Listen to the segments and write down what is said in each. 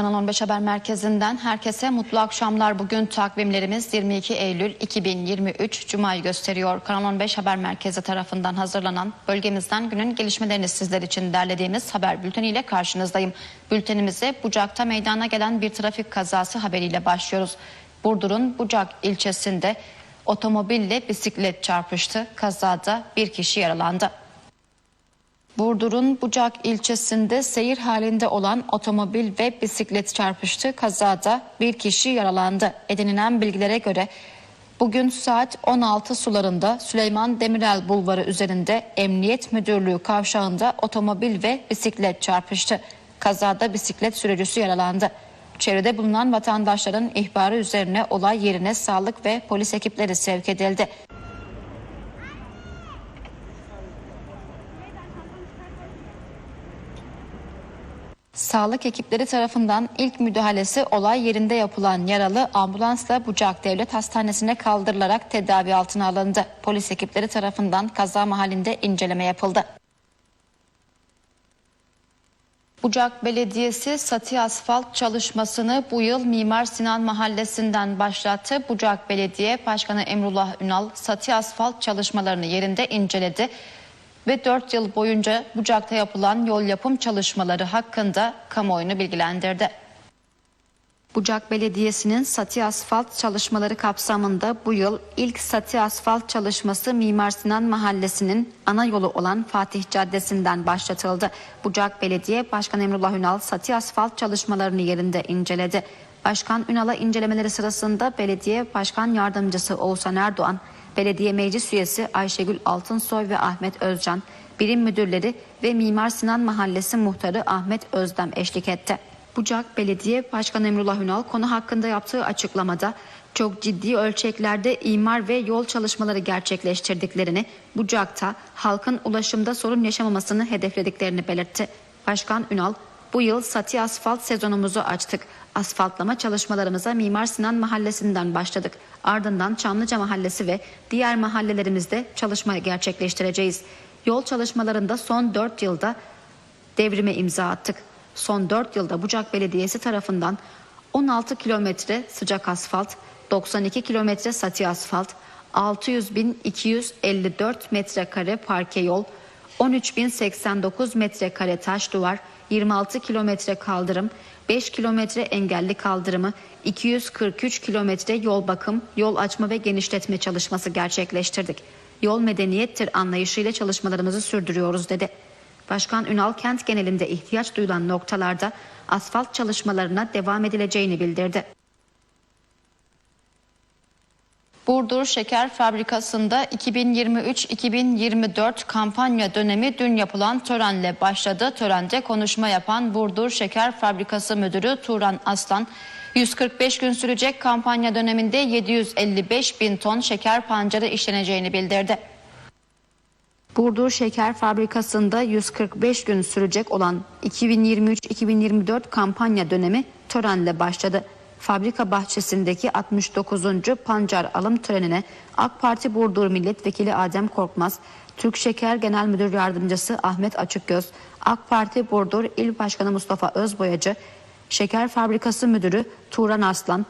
Kanal 15 Haber Merkezi'nden herkese mutlu akşamlar. Bugün takvimlerimiz 22 Eylül 2023 Cuma'yı gösteriyor. Kanal 15 Haber Merkezi tarafından hazırlanan bölgemizden günün gelişmelerini sizler için derlediğimiz haber bülteniyle karşınızdayım. Bültenimize Bucak'ta meydana gelen bir trafik kazası haberiyle başlıyoruz. Burdur'un Bucak ilçesinde otomobille bisiklet çarpıştı. Kazada bir kişi yaralandı. Burdur'un Bucak ilçesinde seyir halinde olan otomobil ve bisiklet çarpıştı. Kazada bir kişi yaralandı. Edinilen bilgilere göre bugün saat 16 sularında Süleyman Demirel Bulvarı üzerinde Emniyet Müdürlüğü kavşağında otomobil ve bisiklet çarpıştı. Kazada bisiklet sürücüsü yaralandı. Çevrede bulunan vatandaşların ihbarı üzerine olay yerine sağlık ve polis ekipleri sevk edildi. Sağlık ekipleri tarafından ilk müdahalesi olay yerinde yapılan yaralı ambulansla Bucak Devlet Hastanesi'ne kaldırılarak tedavi altına alındı. Polis ekipleri tarafından kaza mahallinde inceleme yapıldı. Bucak Belediyesi Sati Asfalt çalışmasını bu yıl Mimar Sinan Mahallesi'nden başlattı. Bucak Belediye Başkanı Emrullah Ünal Sati Asfalt çalışmalarını yerinde inceledi ve 4 yıl boyunca Bucak'ta yapılan yol yapım çalışmaları hakkında kamuoyunu bilgilendirdi. Bucak Belediyesi'nin Sati Asfalt çalışmaları kapsamında bu yıl ilk Sati Asfalt çalışması Mimar Sinan Mahallesi'nin ana yolu olan Fatih Caddesi'nden başlatıldı. Bucak Belediye Başkanı Emrullah Ünal Sati Asfalt çalışmalarını yerinde inceledi. Başkan Ünal'a incelemeleri sırasında Belediye Başkan Yardımcısı Oğuzhan Erdoğan, Belediye Meclis Üyesi Ayşegül Altınsoy ve Ahmet Özcan, birim müdürleri ve Mimar Sinan Mahallesi muhtarı Ahmet Özdem eşlik etti. Bucak Belediye Başkanı Emrullah Ünal konu hakkında yaptığı açıklamada çok ciddi ölçeklerde imar ve yol çalışmaları gerçekleştirdiklerini, Bucak'ta halkın ulaşımda sorun yaşamamasını hedeflediklerini belirtti. Başkan Ünal, bu yıl Sati asfalt sezonumuzu açtık. Asfaltlama çalışmalarımıza Mimar Sinan Mahallesi'nden başladık. Ardından Çamlıca Mahallesi ve diğer mahallelerimizde çalışma gerçekleştireceğiz. Yol çalışmalarında son 4 yılda devrime imza attık. Son 4 yılda Bucak Belediyesi tarafından 16 kilometre sıcak asfalt, 92 kilometre sati asfalt, 600.254 metrekare parke yol, 13.089 metrekare taş duvar, 26 kilometre kaldırım, 5 kilometre engelli kaldırımı, 243 kilometre yol bakım, yol açma ve genişletme çalışması gerçekleştirdik. Yol medeniyettir anlayışıyla çalışmalarımızı sürdürüyoruz dedi. Başkan Ünal kent genelinde ihtiyaç duyulan noktalarda asfalt çalışmalarına devam edileceğini bildirdi. Burdur Şeker Fabrikası'nda 2023-2024 kampanya dönemi dün yapılan törenle başladı. Törende konuşma yapan Burdur Şeker Fabrikası Müdürü Turan Aslan, 145 gün sürecek kampanya döneminde 755 bin ton şeker pancarı işleneceğini bildirdi. Burdur Şeker Fabrikası'nda 145 gün sürecek olan 2023-2024 kampanya dönemi törenle başladı. Fabrika bahçesindeki 69. pancar alım törenine AK Parti Burdur Milletvekili Adem Korkmaz, Türk Şeker Genel Müdür Yardımcısı Ahmet Açıkgöz, AK Parti Burdur İl Başkanı Mustafa Özboyacı, Şeker Fabrikası Müdürü Turan Aslan,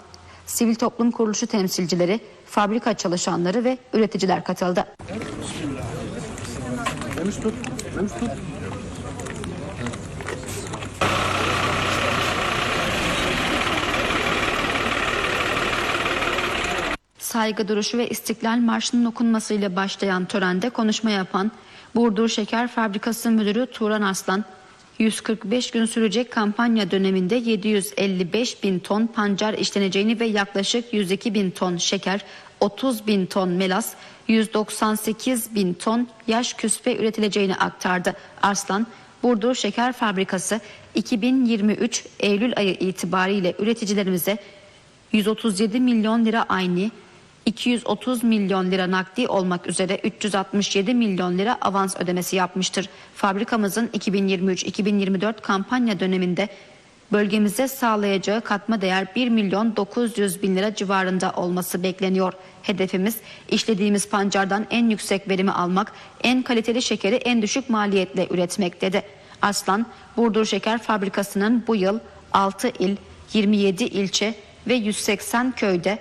sivil toplum kuruluşu temsilcileri, fabrika çalışanları ve üreticiler katıldı. Temiz tut. Temiz tut. Saygı duruşu ve İstiklal Marşı'nın okunmasıyla başlayan törende konuşma yapan Burdur Şeker Fabrikası Müdürü Turan Aslan, 145 gün sürecek kampanya döneminde 755 bin ton pancar işleneceğini ve yaklaşık 102 bin ton şeker, 30 bin ton melas, 198 bin ton yaş küspe üretileceğini aktardı. Arslan, Burdur Şeker Fabrikası 2023 Eylül ayı itibariyle üreticilerimize 137 milyon lira aynı, 230 milyon lira nakdi olmak üzere 367 milyon lira avans ödemesi yapmıştır. Fabrikamızın 2023-2024 kampanya döneminde bölgemize sağlayacağı katma değer 1 milyon 900 bin lira civarında olması bekleniyor. Hedefimiz işlediğimiz pancardan en yüksek verimi almak, en kaliteli şekeri en düşük maliyetle üretmek dedi. Aslan, Burdur Şeker Fabrikası'nın bu yıl 6 il, 27 ilçe ve 180 köyde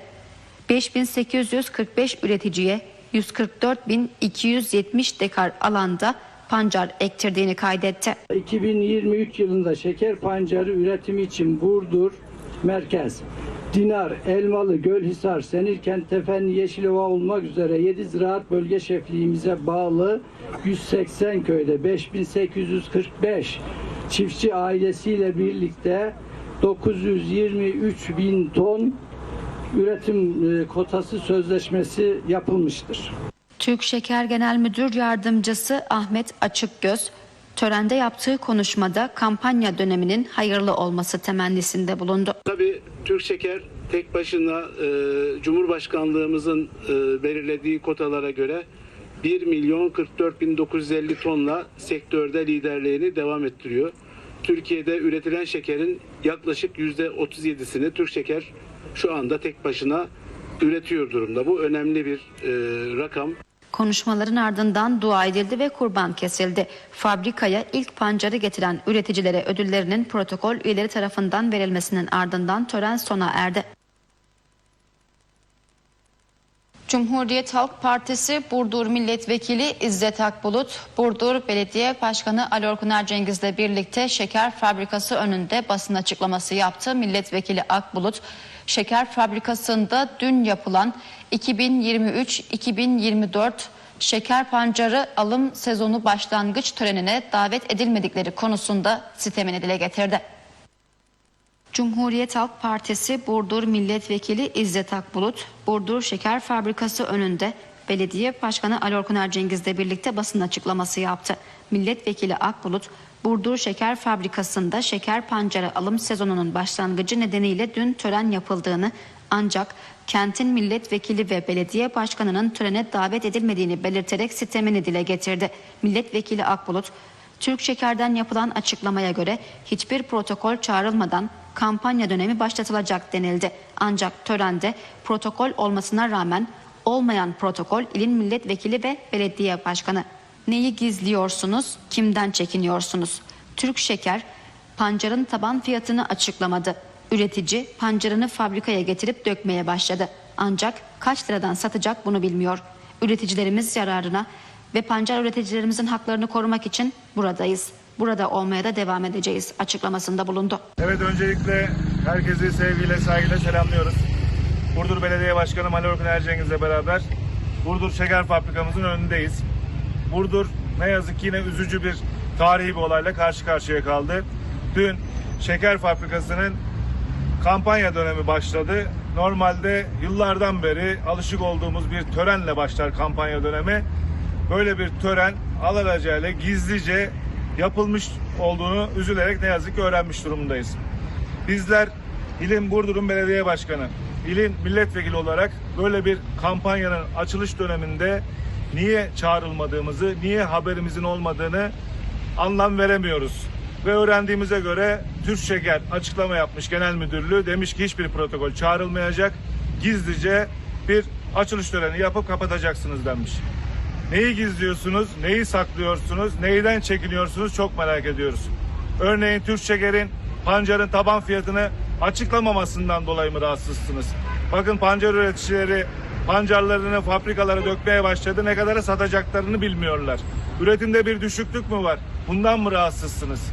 5845 üreticiye 144.270 dekar alanda pancar ektirdiğini kaydetti. 2023 yılında şeker pancarı üretimi için Burdur merkez, Dinar, Elmalı, Gölhisar, Senirkent, Tefenli, Yeşilova olmak üzere 7 ziraat bölge şefliğimize bağlı 180 köyde 5845 çiftçi ailesiyle birlikte 923 bin ton üretim e, kotası sözleşmesi yapılmıştır. Türk Şeker Genel Müdür Yardımcısı Ahmet Açıkgöz, törende yaptığı konuşmada kampanya döneminin hayırlı olması temennisinde bulundu. Tabii Türk Şeker tek başına e, Cumhurbaşkanlığımızın e, belirlediği kotalara göre 1 milyon 44 bin 950 tonla sektörde liderliğini devam ettiriyor. Türkiye'de üretilen şekerin yaklaşık %37'sini Türk Şeker şu anda tek başına üretiyor durumda. Bu önemli bir e, rakam. Konuşmaların ardından dua edildi ve kurban kesildi. Fabrikaya ilk pancarı getiren üreticilere ödüllerinin protokol üyeleri tarafından verilmesinin ardından tören sona erdi. Cumhuriyet Halk Partisi Burdur Milletvekili İzzet Akbulut, Burdur Belediye Başkanı Ali Orkun Ercengiz'le birlikte şeker fabrikası önünde basın açıklaması yaptı. Milletvekili Akbulut, şeker fabrikasında dün yapılan 2023-2024 şeker pancarı alım sezonu başlangıç törenine davet edilmedikleri konusunda sitemini dile getirdi. Cumhuriyet Halk Partisi Burdur Milletvekili İzzet Akbulut, Burdur Şeker Fabrikası önünde Belediye Başkanı Ali Orkun Ercengiz'le birlikte basın açıklaması yaptı. Milletvekili Akbulut, Burdur Şeker Fabrikası'nda şeker pancarı alım sezonunun başlangıcı nedeniyle dün tören yapıldığını ancak kentin milletvekili ve belediye başkanının törene davet edilmediğini belirterek sitemini dile getirdi. Milletvekili Akbulut, Türk Şeker'den yapılan açıklamaya göre hiçbir protokol çağrılmadan kampanya dönemi başlatılacak denildi. Ancak törende protokol olmasına rağmen olmayan protokol ilin milletvekili ve belediye başkanı. Neyi gizliyorsunuz, kimden çekiniyorsunuz? Türk Şeker pancarın taban fiyatını açıklamadı. Üretici pancarını fabrikaya getirip dökmeye başladı. Ancak kaç liradan satacak bunu bilmiyor. Üreticilerimiz yararına ve pancar üreticilerimizin haklarını korumak için buradayız. Burada olmaya da devam edeceğiz açıklamasında bulundu. Evet öncelikle herkesi sevgiyle saygıyla selamlıyoruz. Burdur Belediye Başkanı Ali Orkun Ercengiz'le beraber Burdur Şeker Fabrikamızın önündeyiz. Burdur ne yazık ki yine üzücü bir tarihi bir olayla karşı karşıya kaldı. Dün şeker fabrikasının kampanya dönemi başladı. Normalde yıllardan beri alışık olduğumuz bir törenle başlar kampanya dönemi. Böyle bir tören alelacele gizlice yapılmış olduğunu üzülerek ne yazık ki öğrenmiş durumundayız. Bizler ilin Burdur'un belediye başkanı, ilin milletvekili olarak böyle bir kampanyanın açılış döneminde niye çağrılmadığımızı, niye haberimizin olmadığını anlam veremiyoruz. Ve öğrendiğimize göre Türk Şeker açıklama yapmış genel müdürlüğü demiş ki hiçbir protokol çağrılmayacak. Gizlice bir açılış töreni yapıp kapatacaksınız denmiş. Neyi gizliyorsunuz, neyi saklıyorsunuz, neyden çekiniyorsunuz çok merak ediyoruz. Örneğin Türk Şeker'in pancarın taban fiyatını açıklamamasından dolayı mı rahatsızsınız? Bakın pancar üreticileri pancarlarını fabrikalara dökmeye başladı. Ne kadara satacaklarını bilmiyorlar. Üretimde bir düşüklük mü var? Bundan mı rahatsızsınız?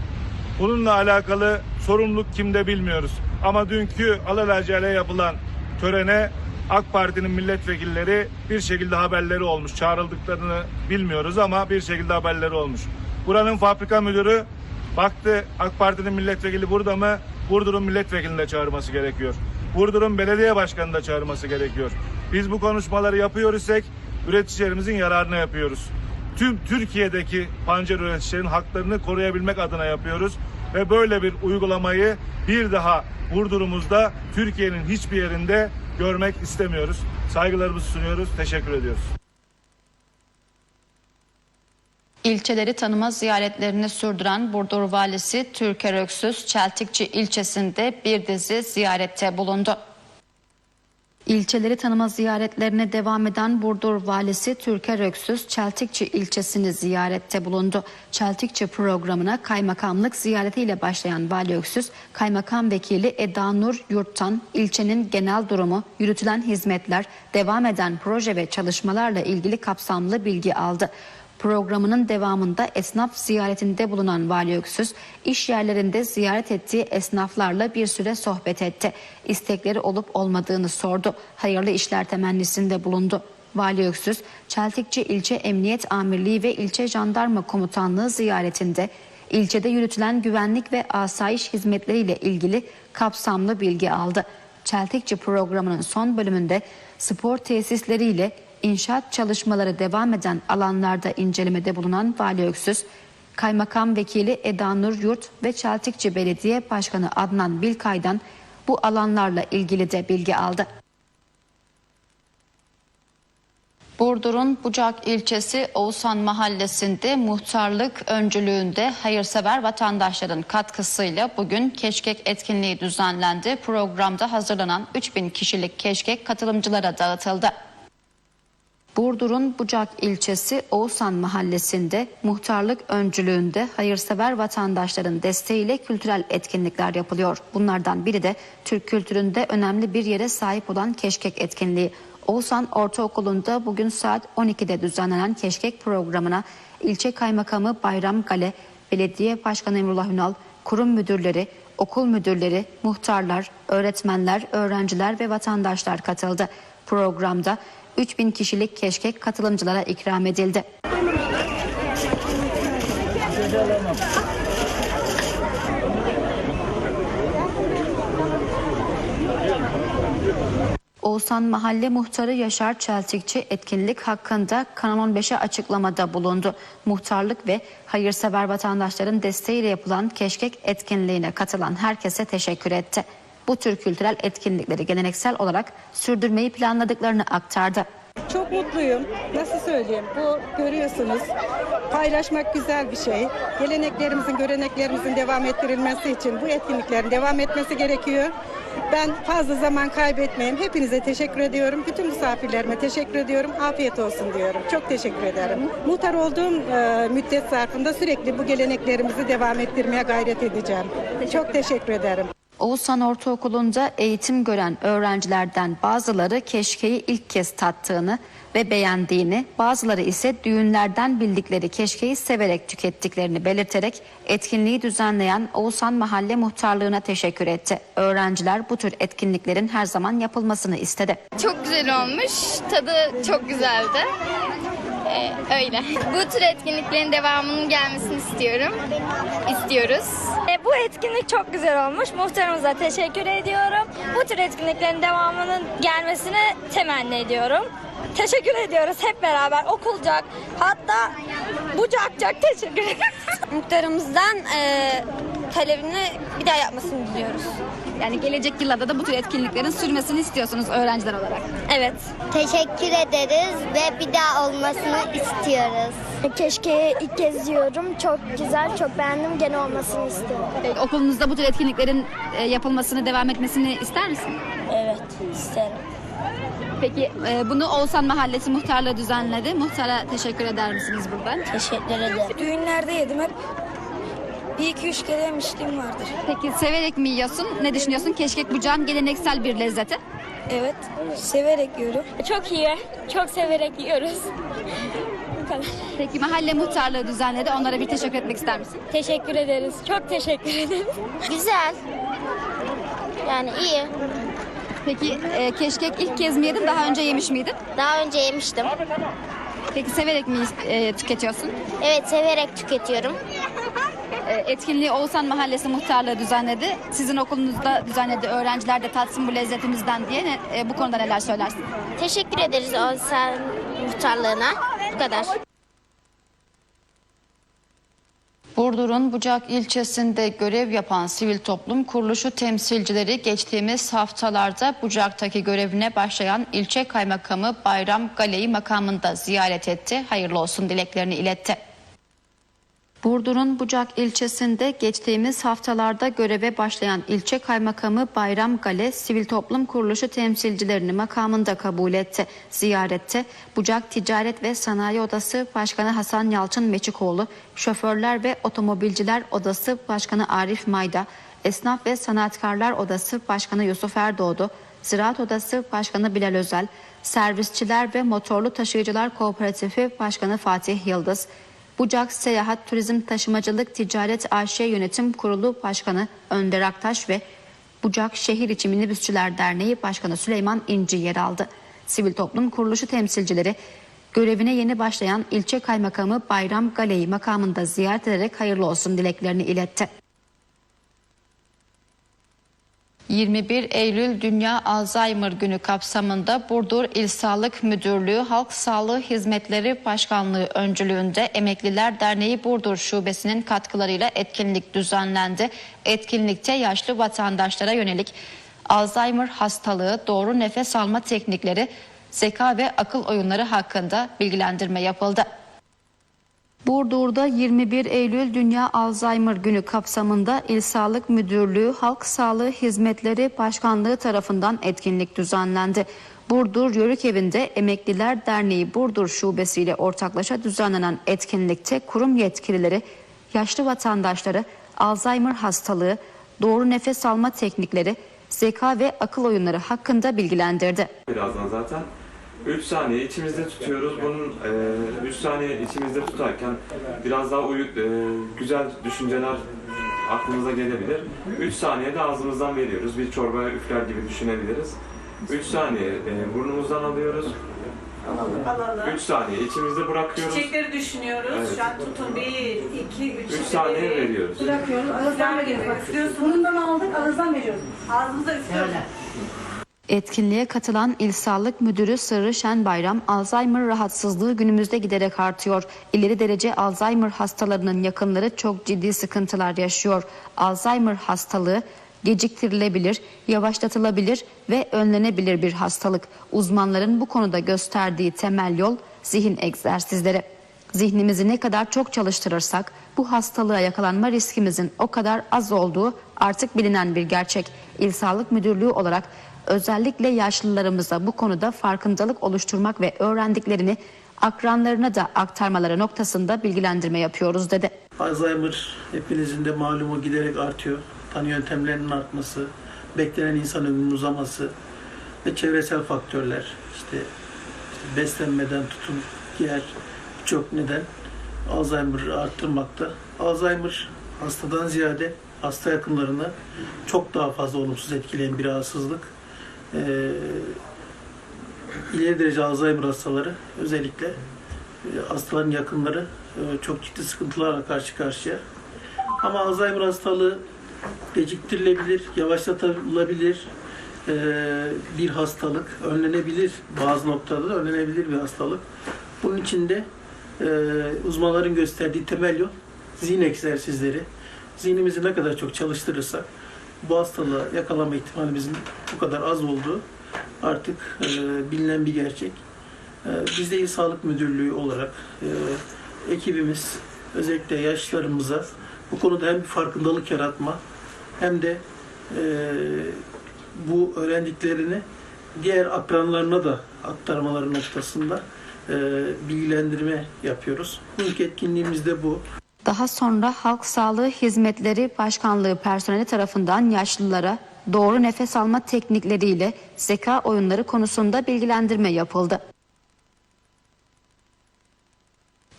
Bununla alakalı sorumluluk kimde bilmiyoruz. Ama dünkü alelacele yapılan törene AK Parti'nin milletvekilleri bir şekilde haberleri olmuş. Çağrıldıklarını bilmiyoruz ama bir şekilde haberleri olmuş. Buranın fabrika müdürü baktı AK Parti'nin milletvekili burada mı? Burdur'un milletvekilini de çağırması gerekiyor. Burdur'un belediye başkanını da çağırması gerekiyor. Biz bu konuşmaları yapıyor isek üreticilerimizin yararına yapıyoruz. Tüm Türkiye'deki pancar üreticilerin haklarını koruyabilmek adına yapıyoruz ve böyle bir uygulamayı bir daha Burdur'umuzda Türkiye'nin hiçbir yerinde görmek istemiyoruz. Saygılarımızı sunuyoruz. Teşekkür ediyoruz. İlçeleri tanıma ziyaretlerini sürdüren Burdur Valisi Türker Öksüz, Çeltikçi ilçesinde bir dizi ziyarette bulundu. İlçeleri tanıma ziyaretlerine devam eden Burdur Valisi Türker Öksüz, Çeltikçi ilçesini ziyarette bulundu. Çeltikçi programına kaymakamlık ziyaretiyle başlayan Vali Öksüz, Kaymakam Vekili Eda Nur Yurt'tan ilçenin genel durumu, yürütülen hizmetler, devam eden proje ve çalışmalarla ilgili kapsamlı bilgi aldı. Programının devamında esnaf ziyaretinde bulunan Vali Öksüz, iş yerlerinde ziyaret ettiği esnaflarla bir süre sohbet etti. İstekleri olup olmadığını sordu. Hayırlı işler temennisinde bulundu. Vali Öksüz, Çeltikçi İlçe Emniyet Amirliği ve İlçe Jandarma Komutanlığı ziyaretinde ilçede yürütülen güvenlik ve asayiş hizmetleriyle ilgili kapsamlı bilgi aldı. Çeltikçi programının son bölümünde spor tesisleriyle inşaat çalışmaları devam eden alanlarda incelemede bulunan Vali Öksüz, Kaymakam Vekili Eda Nur Yurt ve Çeltikçi Belediye Başkanı Adnan Bilkay'dan bu alanlarla ilgili de bilgi aldı. Burdur'un Bucak ilçesi Oğuzhan mahallesinde muhtarlık öncülüğünde hayırsever vatandaşların katkısıyla bugün keşkek etkinliği düzenlendi. Programda hazırlanan 3000 kişilik keşkek katılımcılara dağıtıldı. Burdur'un Bucak ilçesi Oğuzhan mahallesinde muhtarlık öncülüğünde hayırsever vatandaşların desteğiyle kültürel etkinlikler yapılıyor. Bunlardan biri de Türk kültüründe önemli bir yere sahip olan keşkek etkinliği. Oğuzhan Ortaokulu'nda bugün saat 12'de düzenlenen keşkek programına ilçe kaymakamı Bayram Gale, belediye başkanı Emrullah Ünal, kurum müdürleri, okul müdürleri, muhtarlar, öğretmenler, öğrenciler ve vatandaşlar katıldı. Programda 3000 kişilik keşkek katılımcılara ikram edildi. Oğuzhan Mahalle Muhtarı Yaşar Çeltikçi etkinlik hakkında Kanal 15'e açıklamada bulundu. Muhtarlık ve hayırsever vatandaşların desteğiyle yapılan keşkek etkinliğine katılan herkese teşekkür etti. Bu tür kültürel etkinlikleri geleneksel olarak sürdürmeyi planladıklarını aktardı. Çok mutluyum. Nasıl söyleyeyim? Bu görüyorsunuz. Paylaşmak güzel bir şey. Geleneklerimizin, göreneklerimizin devam ettirilmesi için bu etkinliklerin devam etmesi gerekiyor. Ben fazla zaman kaybetmeyeyim. Hepinize teşekkür ediyorum. Bütün misafirlerime teşekkür ediyorum. Afiyet olsun diyorum. Çok teşekkür ederim. Muhtar olduğum e, müddet zarfında sürekli bu geleneklerimizi devam ettirmeye gayret edeceğim. Çok teşekkür ederim. Oğuzhan Ortaokulu'nda eğitim gören öğrencilerden bazıları keşkeyi ilk kez tattığını ve beğendiğini, bazıları ise düğünlerden bildikleri keşkeyi severek tükettiklerini belirterek etkinliği düzenleyen Oğuzhan Mahalle Muhtarlığı'na teşekkür etti. Öğrenciler bu tür etkinliklerin her zaman yapılmasını istedi. Çok güzel olmuş. Tadı çok güzeldi. Ee, öyle. Bu tür etkinliklerin devamının gelmesini istiyorum. İstiyoruz. E, bu etkinlik çok güzel olmuş. Muhtarımıza teşekkür ediyorum. Bu tür etkinliklerin devamının gelmesini temenni ediyorum. Teşekkür ediyoruz hep beraber okulcak hatta bucakcak teşekkür ederim. Muhtarımızdan e, talebini bir daha yapmasını diliyoruz. Yani gelecek yıllarda da bu tür etkinliklerin sürmesini istiyorsunuz öğrenciler olarak. Evet. Teşekkür ederiz ve bir daha olmasını istiyoruz. Keşke ilk kez yiyorum. Çok güzel, çok beğendim. Gene olmasını istiyorum. Ee, Okulunuzda bu tür etkinliklerin e, yapılmasını, devam etmesini ister misin? Evet, isterim. Peki e, bunu Oğuzhan Mahallesi Muhtarlığı düzenledi. Muhtara teşekkür eder misiniz buradan? Teşekkür ederim. Düğünlerde yedim hep. Bir iki üç kere yemişliğim vardır. Peki severek mi yiyorsun? Ne düşünüyorsun? Keşkek bucağın geleneksel bir lezzeti. Evet, severek yiyorum. Çok iyi, çok severek yiyoruz. Bu kadar. Peki mahalle muhtarlığı düzenledi. Onlara bir teşekkür etmek ister misin? Teşekkür ederiz. Çok teşekkür ederiz. Güzel. Yani iyi. Peki e, keşkek ilk kez mi yedin? Daha önce yemiş miydin? Daha önce yemiştim. Peki severek mi e, tüketiyorsun? Evet severek tüketiyorum. E, etkinliği Oğuzhan Mahallesi Muhtarlığı düzenledi. Sizin okulunuzda düzenledi. Öğrenciler de tatsın bu lezzetimizden diye ne, e, bu konuda neler söylersin? Teşekkür ederiz Oğuzhan muhtarlığına. Bu kadar. Burdur'un Bucak ilçesinde görev yapan sivil toplum kuruluşu temsilcileri geçtiğimiz haftalarda Bucak'taki görevine başlayan ilçe kaymakamı Bayram Gale'yi makamında ziyaret etti. Hayırlı olsun dileklerini iletti. Burdur'un Bucak ilçesinde geçtiğimiz haftalarda göreve başlayan ilçe kaymakamı Bayram Gale, sivil toplum kuruluşu temsilcilerini makamında kabul etti. Ziyarette Bucak Ticaret ve Sanayi Odası Başkanı Hasan Yalçın Meçikoğlu, Şoförler ve Otomobilciler Odası Başkanı Arif Mayda, Esnaf ve Sanatkarlar Odası Başkanı Yusuf Erdoğdu, Ziraat Odası Başkanı Bilal Özel, Servisçiler ve Motorlu Taşıyıcılar Kooperatifi Başkanı Fatih Yıldız, Bucak Seyahat Turizm Taşımacılık Ticaret AŞ Yönetim Kurulu Başkanı Önder Aktaş ve Bucak Şehir İçi Minibüsçüler Derneği Başkanı Süleyman İnci yer aldı. Sivil toplum kuruluşu temsilcileri görevine yeni başlayan ilçe kaymakamı Bayram Gale'yi makamında ziyaret ederek hayırlı olsun dileklerini iletti. 21 Eylül Dünya Alzheimer Günü kapsamında Burdur İl Sağlık Müdürlüğü Halk Sağlığı Hizmetleri Başkanlığı öncülüğünde Emekliler Derneği Burdur Şubesi'nin katkılarıyla etkinlik düzenlendi. Etkinlikte yaşlı vatandaşlara yönelik Alzheimer hastalığı, doğru nefes alma teknikleri, zeka ve akıl oyunları hakkında bilgilendirme yapıldı. Burdur'da 21 Eylül Dünya Alzheimer Günü kapsamında İl Sağlık Müdürlüğü Halk Sağlığı Hizmetleri Başkanlığı tarafından etkinlik düzenlendi. Burdur Yörük Evi'nde Emekliler Derneği Burdur Şubesi ile ortaklaşa düzenlenen etkinlikte kurum yetkilileri yaşlı vatandaşları Alzheimer hastalığı, doğru nefes alma teknikleri, zeka ve akıl oyunları hakkında bilgilendirdi. Birazdan zaten 3 saniye içimizde tutuyoruz. Bunun 3 saniye içimizde tutarken biraz daha uyu, e, güzel düşünceler aklımıza gelebilir. 3 saniye de ağzımızdan veriyoruz. Bir çorbaya üfler gibi düşünebiliriz. 3 saniye e, burnumuzdan alıyoruz. 3 saniye içimizde bırakıyoruz. Çiçekleri düşünüyoruz. Evet. Şu an tutun. 1, 2, 3. 3 saniye veriyoruz. Bırakıyoruz. Ağızdan veriyoruz. Bak. Burundan aldık. Ağızdan veriyoruz. Ağzımıza üflüyoruz. Etkinliğe katılan İl Sağlık Müdürü Sırrı Şen Bayram, Alzheimer rahatsızlığı günümüzde giderek artıyor. İleri derece Alzheimer hastalarının yakınları çok ciddi sıkıntılar yaşıyor. Alzheimer hastalığı geciktirilebilir, yavaşlatılabilir ve önlenebilir bir hastalık. Uzmanların bu konuda gösterdiği temel yol zihin egzersizleri. Zihnimizi ne kadar çok çalıştırırsak bu hastalığa yakalanma riskimizin o kadar az olduğu artık bilinen bir gerçek. İl Sağlık Müdürlüğü olarak özellikle yaşlılarımıza bu konuda farkındalık oluşturmak ve öğrendiklerini akranlarına da aktarmaları noktasında bilgilendirme yapıyoruz dedi. Alzheimer hepinizin de malumu giderek artıyor. Tanı yöntemlerinin artması, beklenen insan ömrünün uzaması ve çevresel faktörler işte, işte beslenmeden tutun diğer birçok neden Alzheimer'ı arttırmakta. Alzheimer hastadan ziyade hasta yakınlarını çok daha fazla olumsuz etkileyen bir rahatsızlık. Ee, ileri derece Alzheimer hastaları özellikle e, hastaların yakınları e, çok ciddi sıkıntılarla karşı karşıya. Ama Alzheimer hastalığı geciktirilebilir, yavaşlatılabilir e, bir hastalık, önlenebilir bazı noktada da önlenebilir bir hastalık. Bunun için de e, uzmanların gösterdiği temel yol zihin egzersizleri. Zihnimizi ne kadar çok çalıştırırsak bu hastalığa yakalama ihtimalimizin bu kadar az olduğu artık e, bilinen bir gerçek. E, biz de İl Sağlık Müdürlüğü olarak e, ekibimiz özellikle yaşlılarımıza bu konuda hem bir farkındalık yaratma hem de e, bu öğrendiklerini diğer akranlarına da aktarmaları noktasında e, bilgilendirme yapıyoruz. Bugünkü etkinliğimiz de bu. Daha sonra Halk Sağlığı Hizmetleri Başkanlığı personeli tarafından yaşlılara doğru nefes alma teknikleriyle zeka oyunları konusunda bilgilendirme yapıldı.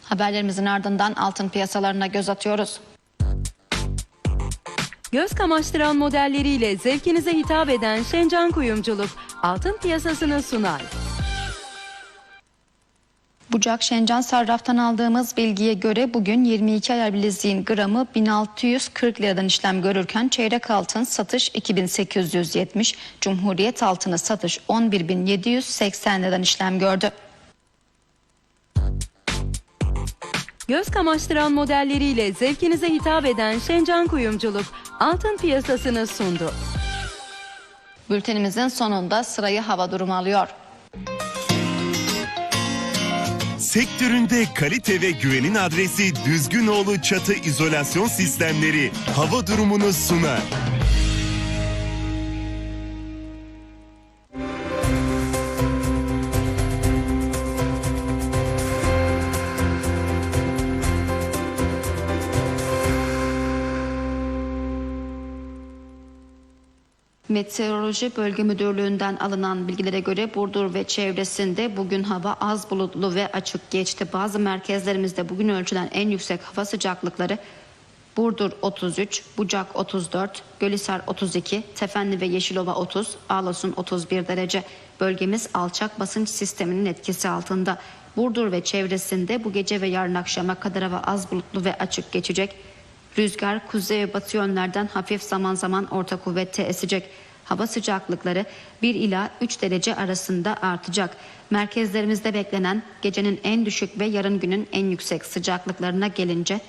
Haberlerimizin ardından altın piyasalarına göz atıyoruz. Göz kamaştıran modelleriyle zevkinize hitap eden Şencan Kuyumculuk altın piyasasını sunar. Bucak Şencan Sarraf'tan aldığımız bilgiye göre bugün 22 ayar bileziğin gramı 1640 liradan işlem görürken çeyrek altın satış 2870, Cumhuriyet altını satış 11780 liradan işlem gördü. Göz kamaştıran modelleriyle zevkinize hitap eden Şencan Kuyumculuk altın piyasasını sundu. Bültenimizin sonunda sırayı hava durumu alıyor. Sektöründe kalite ve güvenin adresi Düzgünoğlu Çatı İzolasyon Sistemleri hava durumunu sunar. Meteoroloji Bölge Müdürlüğü'nden alınan bilgilere göre Burdur ve çevresinde bugün hava az bulutlu ve açık geçti. Bazı merkezlerimizde bugün ölçülen en yüksek hava sıcaklıkları Burdur 33, Bucak 34, Gölhisar 32, Tefenli ve Yeşilova 30, Ağlasun 31 derece. Bölgemiz alçak basınç sisteminin etkisi altında. Burdur ve çevresinde bu gece ve yarın akşama kadar hava az bulutlu ve açık geçecek. Rüzgar kuzey ve batı yönlerden hafif zaman zaman orta kuvvette esecek. Hava sıcaklıkları 1 ila 3 derece arasında artacak. Merkezlerimizde beklenen gecenin en düşük ve yarın günün en yüksek sıcaklıklarına gelince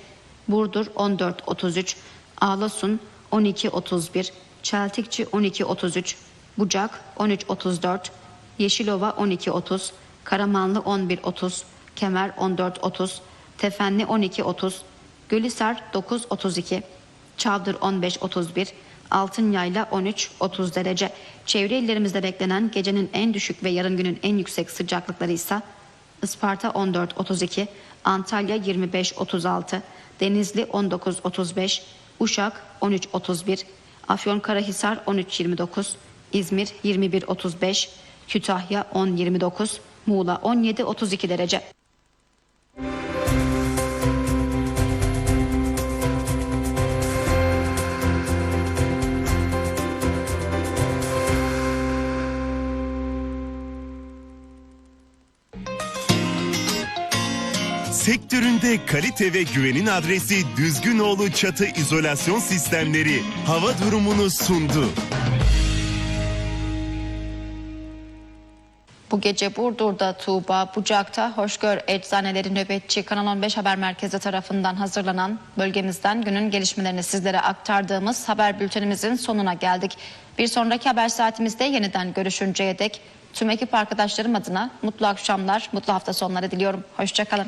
Burdur 14.33, Ağlasun 12.31, Çeltikçi 12.33, Bucak 13.34, Yeşilova 12.30, Karamanlı 11.30, Kemer 14.30, Tefenli 12.30, Gülhisar 9.32, Çavdır 15.31, Altınyayla 13.30 derece. Çevre illerimizde beklenen gecenin en düşük ve yarın günün en yüksek sıcaklıkları ise Isparta 14.32, Antalya 25.36, Denizli 19.35, Uşak 13.31, Afyonkarahisar 13.29, İzmir 21.35, Kütahya 10.29, Muğla 17.32 derece. Sektöründe kalite ve güvenin adresi Düzgünoğlu Çatı İzolasyon Sistemleri hava durumunu sundu. Bu gece Burdur'da Tuğba, Bucak'ta Hoşgör Eczaneleri Nöbetçi Kanal 15 Haber Merkezi tarafından hazırlanan bölgemizden günün gelişmelerini sizlere aktardığımız haber bültenimizin sonuna geldik. Bir sonraki haber saatimizde yeniden görüşünceye dek tüm ekip arkadaşlarım adına mutlu akşamlar, mutlu hafta sonları diliyorum. Hoşçakalın.